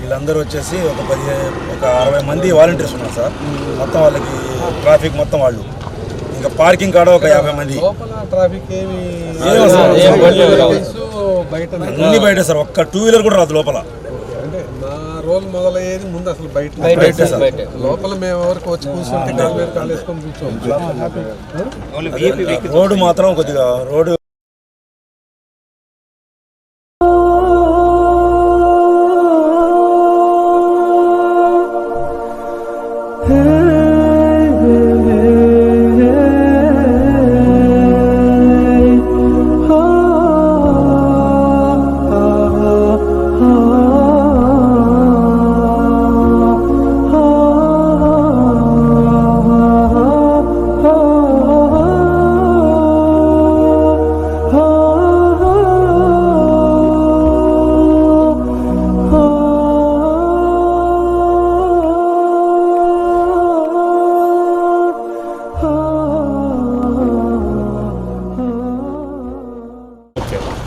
వీళ్ళందరూ వచ్చేసి ఒక పది ఒక అరవై మంది వాలంటీర్స్ ఉన్నారు సార్. మొత్తం వాళ్ళకి ట్రాఫిక్ మొత్తం వాళ్ళు. ఇంకా పార్కింగ్ కాడ ఒక యాభై మంది. ట్రాఫిక్ అన్ని బయట సార్. ఒక్క టూ వీలర్ కూడా రాదు లోపల. రోల్ మొదలయ్యేది ముందు అసలు బయట లోపల మేము ఎవరికి వచ్చి కూర్చుంటే కాలు మీద కాలు వేసుకొని కూర్చోం రోడ్డు మాత్రం కొద్దిగా రోడ్డు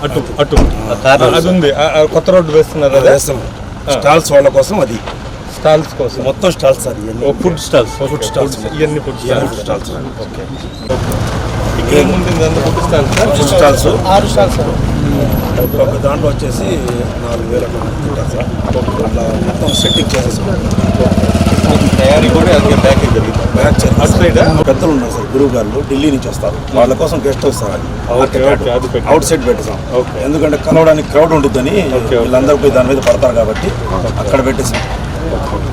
అటు అటు. అది ఉంది కొత్త రోడ్డు వేస్తున్నారు అదే వేస్తాం. స్టాల్స్ వాళ్ళ కోసం అది. స్టాల్స్ కోసం. మొత్తం స్టాల్స్ ఇవన్నీ. Food stalls. ఫుడ్ స్టాల్స్ ఇవన్నీ food stalls. Food stalls okay. Food stalls? Food stalls. ఆరు స్టాల్స్. ఒక దాంట్లో వచ్చేసి నాలుగు వేల సార్. అట్లా మొత్తం సెట్టింగ్ చేసేసాం. తయారీ కూడా అందుకే ప్యాకేజ్ చైర్ అటు సైడ్ పెద్దలు ఉన్నారు సార్ గురువు గారు ఢిల్లీ నుంచి వస్తారు. వాళ్ళ కోసం guest house sir. Outside పెట్టేసాం. ఓకే. ఎందుకంటే కలవడానికి క్రౌడ్ ఉంటుందని ఓకే. వీళ్ళందరూ పోయి దాని మీద పడతారు కాబట్టి అక్కడ పెట్టేసాం.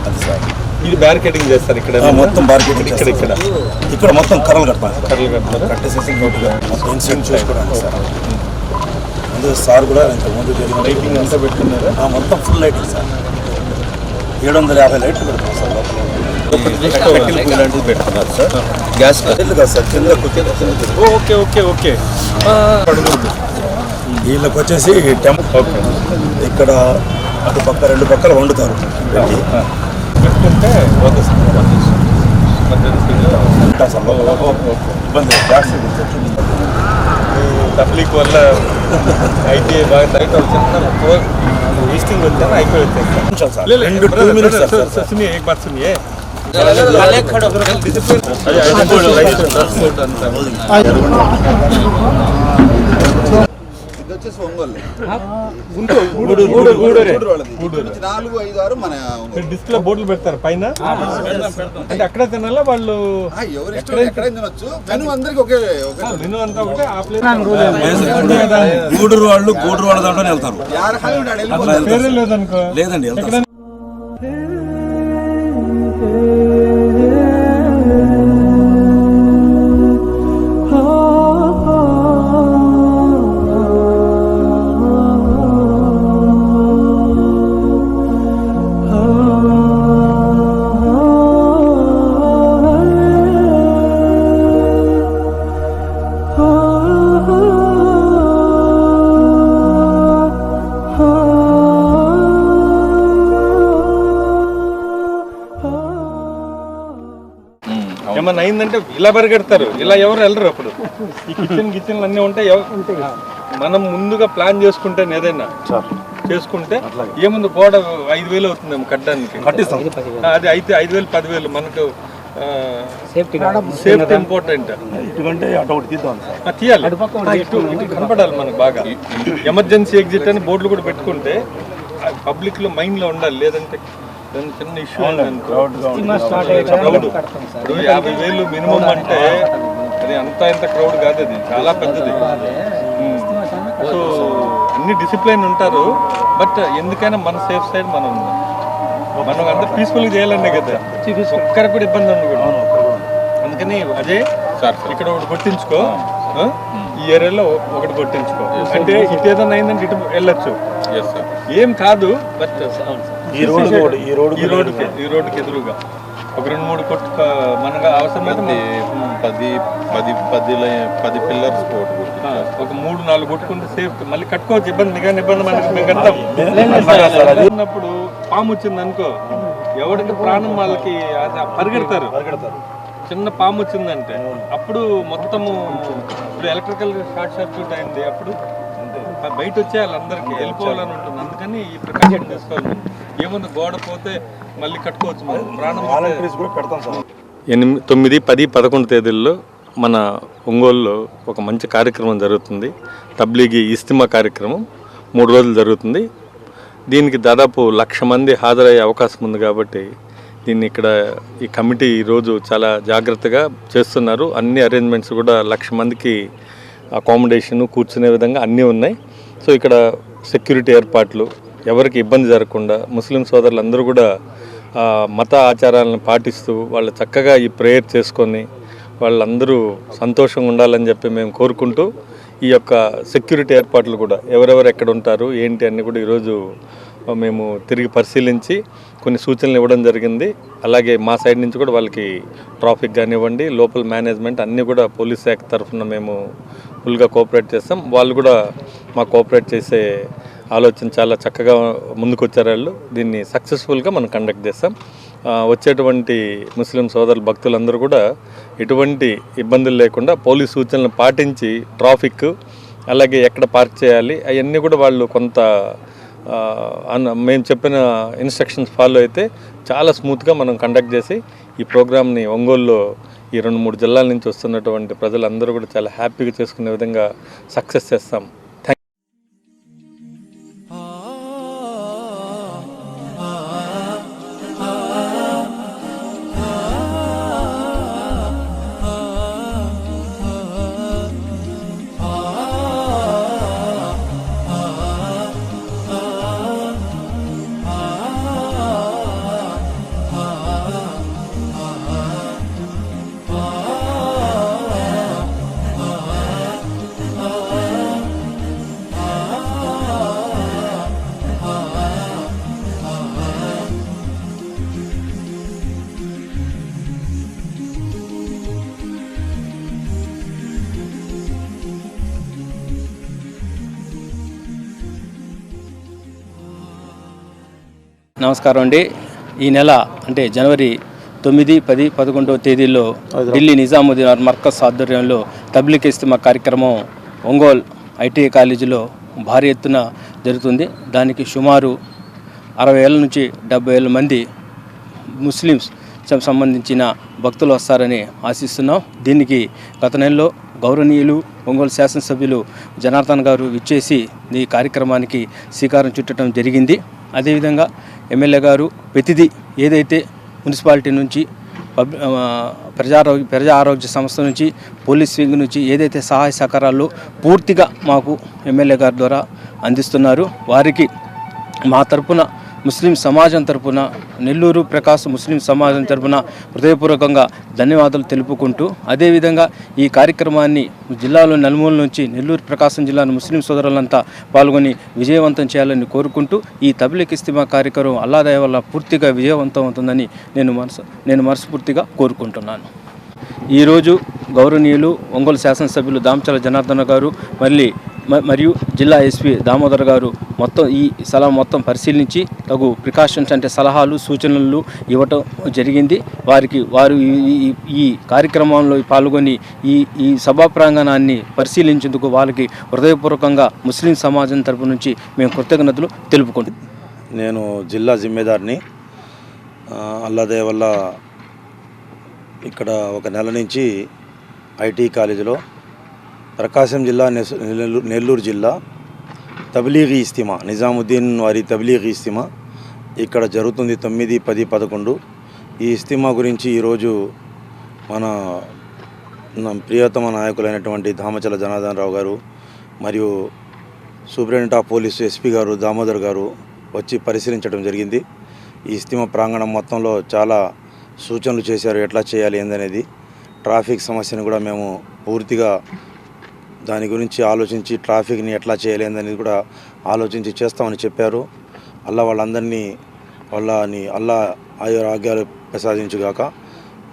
అది సార్. ఇది బ్యారికేడింగ్ చేస్తారు ఇక్కడ మొత్తం బార్కెట్ ఇక్కడ ఇక్కడ. ఇక్కడ మొత్తం కర్రలు కట్టాలి. కర్రలు కడతారా? కట్టేసేసి మొత్తం ఇన్సిడెంట్ చూసుకోవడానికి. సార్. అందుకే సార్ కూడా ఇంతకు ముందు జరిగిన లైటింగ్ అంతా పెట్టుకున్నారా? ఆ, మొత్తం ఫుల్ లైట్లు సార్. ఏడు వందల యాభై లైట్లు పెడతాం సార్ లోపల. ఇలాంటిది సార్ గ్యాస్ సార్ కింద ఓకే ఓకే ఓకే వీళ్ళకి వచ్చేసి టెంప్ ఇక్కడ అటు పక్క రెండు పక్కల వండుతారు. పెట్టుకుంటే ఓకే సార్ ఇబ్బంది గ్యాస్ తప్లీక్ వల్ల అయితే బాగా లైట్ అవుతుంది. ఈస్టింగ్ వచ్చాను అయిపోయి వచ్చాను సార్. టూ మినిట్స్ సార్ సునియే ఏక్ వచ్చేసి ఒంగోలు నాలుగు ఐదు ఆరు మన. డిస్ప్లే బోర్డులు పెడతారు పైన. అంటే అక్కడ తినాలా వాళ్ళు ఎవరి ఇష్టం ఎక్కడైనా తినొచ్చు మెను అందరికి ఒకే ఒకే మెను అంతా ఒకటే ఆ ప్లేస్ గూడూరు వాళ్ళు గూడూరు వాళ్ళ దాంట్లోనే వెళ్తారు. యారు ఇలా పరిగెడతారు. ఇలా ఎవరు వెళ్ళరు అప్పుడు. ఈ కిచెన్ కిచెన్లు అన్నీ ఉంటాయి. మనం ముందుగా ప్లాన్ చేసుకుంటే ఏదైనా చేసుకుంటే ఏముంది గోడ ఐదు వేలు అవుతుందేమో కట్టడానికి. అది అయితే ఐదు వేలు పదివేలు మనకు సేఫ్టీ సేఫ్టీ ఇంపార్టెంట్ ఇటుకంటే అటు ఒకటి తీద్దాం. సార్ ఆ, తీయాలి. ఇటు కనపడాలి మనకు బాగా. ఎమర్జెన్సీ ఎగ్జిట్ అని బోర్డులు కూడా పెట్టుకుంటే పబ్లిక్లో మైండ్లో ఉండాలి. లేదంటే దాని చిన్న ఇష్యూ క్రౌడ్ ఇప్పుడు యాభై వేలు మినిమం అంటే అది అంత ఇంత క్రౌడ్ కాదు అది. చాలా పెద్దది. సో అన్ని డిసిప్లైన్ ఉంటారు. బట్ ఎందుకైనా మన సేఫ్ సైడ్ మనం ఉందాం మనం అంతా పీస్ఫుల్ చేయాలనే కదా. ఒక్కరికి కూడా ఇబ్బంది ఉండకూడదు. అందుకని అజయ్ ఇక్కడ ఒకటి కొట్టించుకో ఆ? ఈ ఏరియాలో ఒకటి కొట్టించుకో అంటే ఇటు ఏదైనా అయిందంటే ఇటు వెళ్ళొచ్చు. ఏం కాదు బట్ ఈ రోడ్డు కూడా ఈ రోడ్డు ఈ రోడ్డుకి ఈ రోడ్డుకి ఎదురుగా. ఒక రెండు మూడు కొట్టు మనగా అవసరమైతే పది పది పది పది పిల్లర్స్ ఆ, ఒక మూడు నాలుగు కొట్టుకుంటే సేఫ్. మళ్ళీ కట్టుకోవచ్చు. ఇబ్బంది కానీ ఇబ్బంది మనకి మేము కడతాం అది ఉన్నప్పుడు పాము వచ్చింది అనుకో ఎవరికి ప్రాణం వాళ్ళకి అది పరిగెడతారు. చిన్న పాము వచ్చిందంటే అప్పుడు మొత్తము ఇప్పుడు ఎలక్ట్రికల్ షార్ట్ సర్క్యూట్ అయింది. అప్పుడు బయట వచ్చేయాలి అందరికి వెళ్ళిపోవాలని ఉంటుంది. అందుకని ఈ ప్రికాషన్ తీసుకోవాలి. ఏముంది? గోడ పోతే మళ్ళీ కట్టుకోవచ్చు మనం. ప్రాణం పోతే- వాలంటీర్స్ కూడా పెడతాం సార్. ఎనిమిది తొమ్మిది పది పదకొండు తేదీల్లో మన ఒంగోలులో ఒక మంచి కార్యక్రమం జరుగుతుంది. తబ్లీగి ఇస్తిమా కార్యక్రమం మూడు రోజులు జరుగుతుంది. దీనికి దాదాపు లక్ష మంది హాజరయ్యే అవకాశం ఉంది కాబట్టి దీన్ని ఇక్కడ ఈ కమిటీ ఈరోజు చాలా జాగ్రత్తగా చేస్తున్నారు. అన్ని అరేంజ్మెంట్స్ కూడా లక్ష మందికి అకామిడేషన్ కూర్చునే విధంగా అన్నీ ఉన్నాయి. సో ఇక్కడ సెక్యూరిటీ ఏర్పాట్లు ఎవరికి ఇబ్బంది జరగకుండా ముస్లిం సోదరులందరూ కూడా మత ఆచారాలను పాటిస్తూ వాళ్ళు చక్కగా ఈ ప్రేయర్ చేసుకొని వాళ్ళందరూ సంతోషంగా ఉండాలని చెప్పి మేము కోరుకుంటూ ఈ యొక్క సెక్యూరిటీ ఏర్పాట్లు కూడా ఎవరెవరు ఎక్కడ ఉంటారు ఏంటి అని కూడా ఈరోజు మేము తిరిగి పరిశీలించి కొన్ని సూచనలు ఇవ్వడం జరిగింది. అలాగే మా సైడ్ నుంచి కూడా వాళ్ళకి ట్రాఫిక్ కానివ్వండి లోపల మేనేజ్మెంట్ అన్నీ కూడా పోలీస్ శాఖ తరఫున మేము ఫుల్గా కోఆపరేట్ చేస్తాం. వాళ్ళు కూడా మా కోఆపరేట్ చేసే ఆలోచన చాలా చక్కగా ముందుకు వచ్చారు వాళ్ళు. దీన్ని సక్సెస్ఫుల్గా మనం కండక్ట్ చేస్తాం. వచ్చేటువంటి ముస్లిం సోదరుల భక్తులందరూ కూడా ఎటువంటి ఇబ్బందులు లేకుండా పోలీస్ సూచనలు పాటించి ట్రాఫిక్ అలాగే ఎక్కడ పార్క్ చేయాలి అవన్నీ కూడా వాళ్ళు కొంత మేము చెప్పిన ఇన్స్ట్రక్షన్స్ ఫాలో అయితే చాలా స్మూత్గా మనం కండక్ట్ చేసి ఈ ప్రోగ్రామ్ని ఒంగోలులో ఈ రెండు మూడు జిల్లాల నుంచి వస్తున్నటువంటి ప్రజలందరూ కూడా చాలా హ్యాపీగా చేసుకునే విధంగా సక్సెస్ చేస్తాం. నమస్కారం అండి. ఈ నెల అంటే జనవరి తొమ్మిది పది పదకొండవ తేదీల్లో ఢిల్లీ నిజాముద్దీన్ మర్కజ్ ఆధ్వర్యంలో తబ్లిక్ ఇస్తిమా కార్యక్రమం ఒంగోల్ ఐటీఐ కాలేజీలో భారీ ఎత్తున జరుగుతుంది. దానికి సుమారు అరవై ఏళ్ళ నుంచి డెబ్బై ఏళ్ళ మంది ముస్లిమ్స్ సంబంధించిన భక్తులు వస్తారని ఆశిస్తున్నాం. దీనికి గత నెలలో గౌరవనీయులు ఒంగోలు శాసనసభ్యులు జనార్దన్ గారు విచ్చేసి ఈ కార్యక్రమానికి శ్రీకారం చుట్టడం జరిగింది. అదేవిధంగా ఎమ్మెల్యే గారు ప్రతిదీ ఏదైతే మున్సిపాలిటీ నుంచి ప్రజారోగ్య ప్రజా ఆరోగ్య సంస్థ నుంచి పోలీస్ వింగ్ నుంచి ఏదైతే సహాయ సహకారాలు పూర్తిగా మాకు ఎమ్మెల్యే గారి ద్వారా అందిస్తున్నారు వారికి మా తరపున ముస్లిం సమాజం తరపున నెల్లూరు ప్రకాశ్ ముస్లిం సమాజం తరపున హృదయపూర్వకంగా ధన్యవాదాలు తెలుపుకుంటూ అదేవిధంగా ఈ కార్యక్రమాన్ని జిల్లాలో నలుమూల నుంచి నెల్లూరు ప్రకాశం జిల్లాను ముస్లిం సోదరులంతా పాల్గొని విజయవంతం చేయాలని కోరుకుంటూ ఈ తబ్లిక్ ఇస్తిమా కార్యక్రమం అల్లాదయ వల్ల పూర్తిగా విజయవంతం అవుతుందని నేను మనసు నేను మనస్ఫూర్తిగా కోరుకుంటున్నాను. ఈరోజు గౌరవనీయులు ఒంగోలు శాసనసభ్యులు దామచల జనార్దన గారు మళ్ళీ మ- మరియు జిల్లా ఎస్పీ దామోదర్ గారు మొత్తం ఈ స్థలం మొత్తం పరిశీలించి తగు ప్రికాషన్స్ అంటే సలహాలు సూచనలు ఇవ్వటం జరిగింది. వారికి వారు ఈ- ఈ- కార్యక్రమంలో పాల్గొని ఈ ఈ సభా ప్రాంగణాన్ని పరిశీలించేందుకు వాళ్ళకి హృదయపూర్వకంగా ముస్లిం సమాజం తరపు నుంచి మేము కృతజ్ఞతలు తెలుపుకుంటున్నాం. నేను జిల్లా జిమ్మేదారిని అల్లాదే వల్ల ఇక్కడ ఒక నెల నుంచి ఐటీ కాలేజీలో ప్రకాశం జిల్లా నెల్లూరు నెల్లూరు జిల్లా తబ్లీగీ ఇస్తిమా నిజాముద్దీన్ వారి తబ్లీగీ ఇస్తిమా ఇక్కడ జరుగుతుంది తొమ్మిది పది పదకొండు. ఈ ఇస్తిమా గురించి ఈరోజు మన నా ప్రియతమ నాయకులైనటువంటి దామచల జనార్దన్ రావు గారు మరియు సూపరింటెండెంట్ ఆఫ్ పోలీసు ఎస్పీ గారు దామోదర్ గారు వచ్చి పరిశీలించడం జరిగింది. ఈ ఇస్తిమా ప్రాంగణం మొత్తంలో చాలా సూచనలు చేశారు ఎట్లా చేయాలి ఏందనేది. ట్రాఫిక్ సమస్యను కూడా మేము పూర్తిగా దాని గురించి ఆలోచించి ట్రాఫిక్ని ఎట్లా చేయాలి అనేది కూడా ఆలోచించి చేస్తామని చెప్పారు. అల్లా వాళ్ళందరినీ వాళ్ళని అల్లా ఆయురాగ్యాలు ప్రసాదించుగాక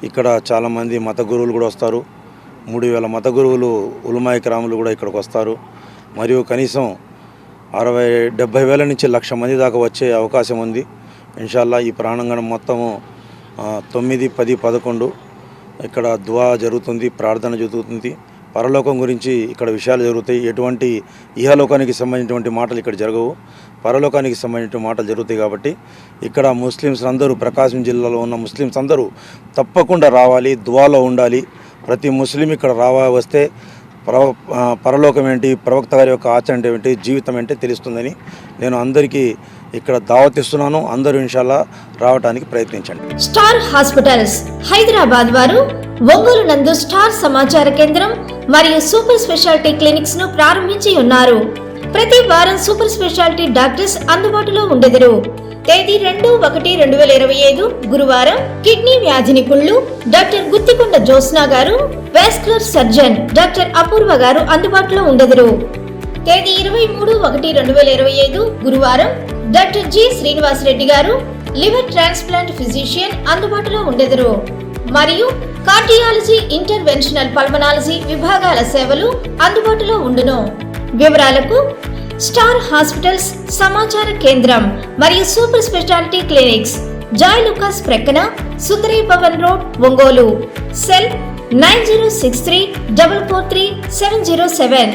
ఇక్కడ చాలామంది మత గురువులు కూడా వస్తారు. మూడు వేల మత గురువులు ఉలమాయి క్రాములు కూడా ఇక్కడికి వస్తారు. మరియు కనీసం అరవై డెబ్భై వేల నుంచి లక్ష మంది దాకా వచ్చే అవకాశం ఉంది. ఇన్షాల్లా ఈ ప్రాణాంగణం మొత్తము తొమ్మిది పది పదకొండు ఇక్కడ దువా జరుగుతుంది ప్రార్థన జరుగుతుంది. పరలోకం గురించి ఇక్కడ విషయాలు జరుగుతాయి. ఎటువంటి ఇహలోకానికి సంబంధించినటువంటి మాటలు ఇక్కడ జరగవు. పరలోకానికి సంబంధించిన మాటలు జరుగుతాయి కాబట్టి ఇక్కడ ముస్లిమ్స్ అందరూ ప్రకాశం జిల్లాలో ఉన్న ముస్లిమ్స్ అందరూ తప్పకుండా రావాలి దువాలో ఉండాలి. ప్రతి ముస్లిం ఇక్కడ రావా వస్తే పరలోకం ఏంటి ప్రవక్త గారి యొక్క ఆచరణ ఏంటి జీవితం ఏంటి తెలుస్తుందని నేను అందరికీ ఇక్కడ దావత్ ఇస్తున్నాను. అందరూ ఇన్షాల్లా రావడానికి ప్రయత్నించండి. స్టార్ హాస్పిటల్స్ హైదరాబాద్ వారు ఒంగోలు నందు స్టార్ సమాచార కేంద్రం మరియు సూపర్ స్పెషాలిటీ క్లినిక్స్ను ప్రారంభించి ఉన్నారు. ప్రతి వారం సూపర్ స్పెషాలిటీ డాక్టర్స్ అందుబాటులో ఉండెదరు. తేదీ రెండు ఒకటి రెండు వేల ఇరవై ఐదు గురువారం కిడ్నీ వ్యాధి నిపుణులు డాక్టర్ గుత్తికొండ జోస్నా గారు వాస్కులర్ సర్జన్ డాక్టర్ అపూర్వ గారు అందుబాటులో ఉండెదరు. తేదీ ఇరవై మూడు ఒకటి రెండు వేల ఇరవై ఐదు గురువారం డాక్టర్ జి శ్రీనివాస్ రెడ్డి గారు లివర్ ట్రాన్స్ప్లాంట్ ఫిజిషియన్ అందుబాటులో ఉండెదరు. మరియు కార్డియాలజీ ఇంటర్వెన్షనల్ పల్మనాలజీ విభాగాల సేవలు అందుబాటులో ఉండును. వివరాలకు స్టార్ హాస్పిటల్స్ సమాచార కేంద్రం మరియు super speciality clinics Joy Lucas ప్రక్కన Sundari Bhavan road Ongole. Cell nine zero six three double four three seven zero seven.